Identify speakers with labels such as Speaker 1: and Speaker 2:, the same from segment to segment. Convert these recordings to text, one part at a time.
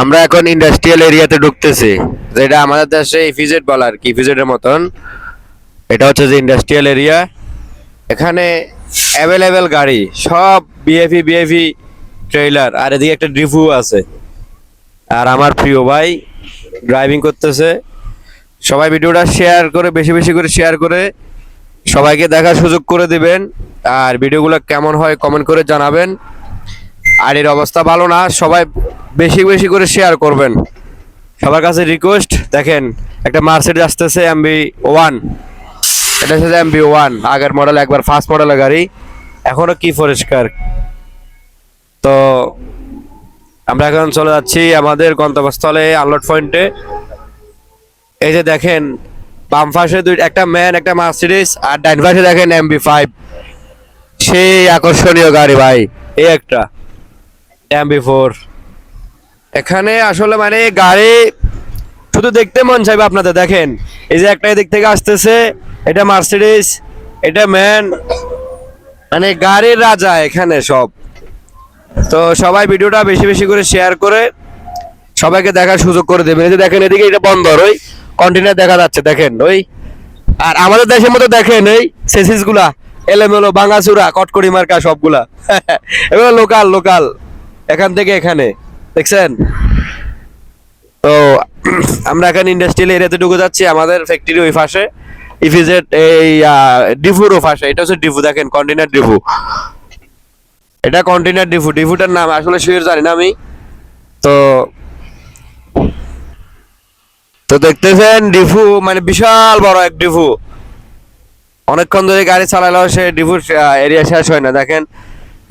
Speaker 1: আমরা এখন ইন্ডাস্ট্রিয়াল এরিয়াতে ঢুকতেছি। যেটা আমাদের দেশে ইফিজেড বলা আর কি ইফিজেডের মতন। এটা হচ্ছে যে ইন্ডাস্ট্রিয়াল এরিয়া এখানে অ্যাভেলেবেল গাড়ি, সব বিএফি বিএফি ট্রেইলার আর এদিকে একটা ড্রিফু আছে। আর আমার প্রিয় ভাই ড্রাইভিং করতেছে। সবাই ভিডিওটা শেয়ার করে, বেশি বেশি করে শেয়ার করে, সবাইকে দেখার সুযোগ করে দিবেন। আর ভিডিওগুলো কেমন হয় কমেন্ট করে জানাবেন। আর এর অবস্থা ভালো না, সবাই বেশি বেশি করে শেয়ার করবেন। সবার কাছে রিকোয়েস্ট দেখেন, একটা মার্সিডিজ আসতেছে এমবি ওয়ান এটা হচ্ছে এমবি ওয়ান আগের মডেল একবার ফার্স্ট মডেলের গাড়ি, এখনও কি পরিষ্কার? তো আমরা এখন চলে যাচ্ছি আমাদের গন্তব্যস্থলে আনলোড পয়েন্টে এই যে দেখেন, বাম পাশে দুই, একটা ম্যান একটা মার্সিডিস আর ডাইন পাশে দেখেন এমবি ফাইভ সেই আকর্ষণীয় গাড়ি ভাই, এই একটা। এমবি ফোর এখানে আসলে মানে গাড়ি শুধু দেখতে মন চাইবে আপনাদের, দেখেন। এই যে একটা দিক থেকে আসতেছে, এটা মার্সিডিজ এটা ম্যান মানে গাড়ির রাজা এখানে সব। তো সবাই ভিডিওটা বেশি বেশি করে শেয়ার করে সবাইকে দেখার সুযোগ করে দেবেন। এই যে দেখেন, এদিকে এটা বন্ধ ওই কন্টেনার দেখা যাচ্ছে, দেখেন, ওই। আর আমাদের দেশের মতো দেখেন, এই সেসিসগুলা, এলোমেলো বাঙ্গাচুরা কটকড়ি মার্কা সবগুলা। এগুলো লোকাল লোকাল এখান থেকে এখানে, দেখছেন? তো আমরা এখন ইন্ডাস্ট্রিয়াল এরিয়াতে ঢুকে যাচ্ছি, আমাদের ফ্যাক্টরি ওই পাশে। ইফিজেড এই ডিফুর ও পাশে, এটা হচ্ছে ডিফু, দেখেন কন্টেনার ডিফু। এটা কন্টেনার ডিফু, ডিফুটার নাম আসলে শিওর জানি না আমি। তো তো দেখতেছেন, ডিফু মানে বিশাল বড় এক ডিফু। অনেকক্ষণ ধরে গাড়ি চালালেও সে ডিফুর এরিয়া শেষ হয় না, দেখেন।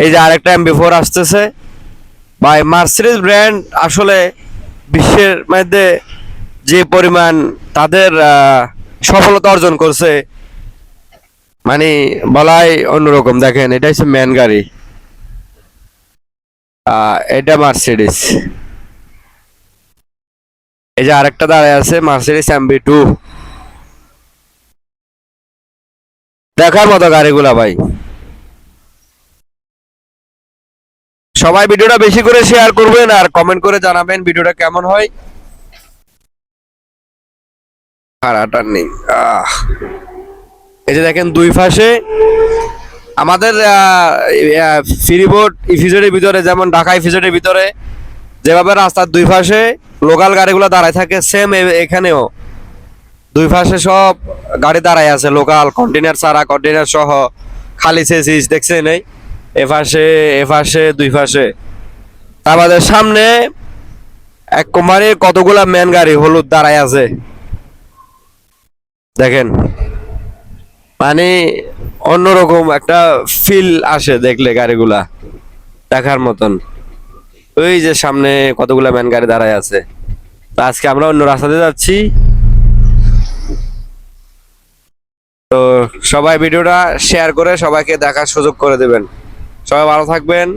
Speaker 1: এই যে আরেকটা এমবি ফোর আসতেছে। ভাই মার্সিডিজ ব্র্যান্ড আসলে বিশ্বের মধ্যে যে পরিমাণ তাদের সফলতা অর্জন করছে মানে বলাই অন্যরকম। দেখেন, এটা হচ্ছে ম্যান গাড়ি। এটা মার্সিডিস এই যে আরেকটা দাঁড়ায় আছে মার্সিডিজ এমবি টু দেখার মতো গাড়িগুলা, ভাই। সবাই ভিডিওটা বেশি করে শেয়ার করবেন আর কমেন্ট করে জানাবেন ভিডিওটা কেমন হয়। আর আটার নেই। এই যে দেখেন দুই পাশে আমাদের ফ্রিবোর্ড ইফিজেডের ভিতরে, যেমন ঢাকা ইফিজেডের ভিতরে, যেভাবে রাস্তার দুই পাশে লোকাল গাড়িগুলো দাঁড়ায় থাকে সেম এখানেও। দুই পাশে সব গাড়ি দাঁড়ায় আছে লোকাল কন্টেনার ছাড়া কন্টেনার সহ, খালি সেসিস দেখছেন এই? এ পাশে এ পাশে দুই পাশে। আমাদের সামনে এক কোম্পানির কতগুলা ম্যান গাড়ি হলুদ দাঁড়ায় আছে? দেখেন। মানে অন্যরকম একটা ফিল আসে দেখলে গাড়িগুলা, দেখার মতন। ওই যে সামনে কতগুলা ম্যান গাড়ি দাঁড়ায় আছে। তো আজকে আমরা অন্য রাস্তাতে যাচ্ছি। তো সবাই ভিডিওটা শেয়ার করে সবাইকে দেখার সুযোগ করে দেবেন। সবাই ভালো থাকবেন।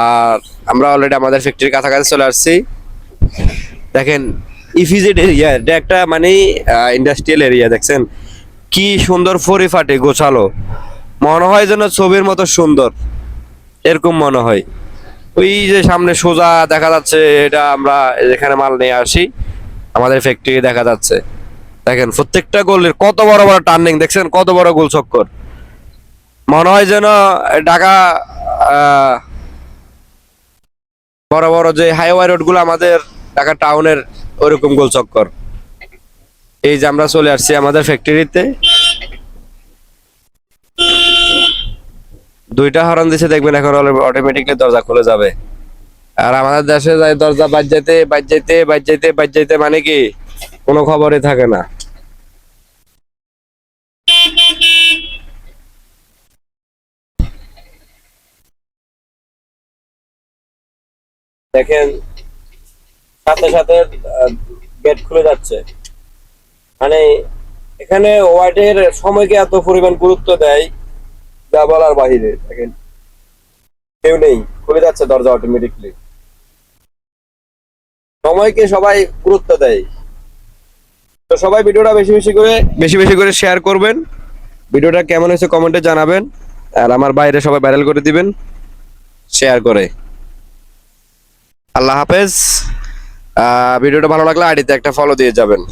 Speaker 1: আর আমরা অলরেডি আমাদের ফ্যাক্টরির কাছাকাছি চলে আসছি। দেখেন ইফিজেড এরিয়া এটা একটা মানে ইন্ডাস্ট্রিয়াল এরিয়া দেখছেন? কি সুন্দর পরিপাটি গোছালো। মনে হয় যেন ছবির মতো সুন্দর। এরকম মনে হয়। ওই যে সামনে সোজা দেখা যাচ্ছে, এটা আমরা এখানে মাল নিয়ে আসি, আমাদের ফ্যাক্টরি দেখা যাচ্ছে। দেখেন, প্রত্যেকটা গোলের কত বড় বড় টার্নিং দেখছেন? কত বড় গোল চক্কর মনে হয় যেন ঢাকা বড় বড় যে হাইওয়ে রোডগুলো আমাদের ঢাকা টাউনের ওরকম গোল চক্কর এই যে আমরা চলে আসছি আমাদের ফ্যাক্টরিতে দুইটা হরন দিছে, দেখবেন এখন অটোমেটিকলি দরজা খুলে যাবে। আর আমাদের দেশে যাই দরজা বাজ যাইতে বাজ যাইতে বাজ যাইতে বাজ যাইতে মানে কি? কোনো খবরই থাকে না। দেখেন, সাথে সাথে গেট খুলে যাচ্ছে। মানে এখানে ওয়াইডের সময়কে এত পরিমাণ গুরুত্ব দেয়, যা বলার বাহিরে, দেখেন। কেউ নেই, খুলে যাচ্ছে দরজা অটোমেটিকলি সময়কে সবাই গুরুত্ব দেয়। তো সবাই ভিডিওটা বেশি বেশি করে বেশি বেশি করে শেয়ার করবেন। ভিডিওটা কেমন হয়েছে কমেন্টে জানাবেন। আর আমার বাইরে সবাই ভাইরাল করে দিবেন শেয়ার করে। আল্লাহ হাফেজ। ভিডিওটা ভালো লাগলে আইডিতে একটা ফলো দিয়ে যাবেন।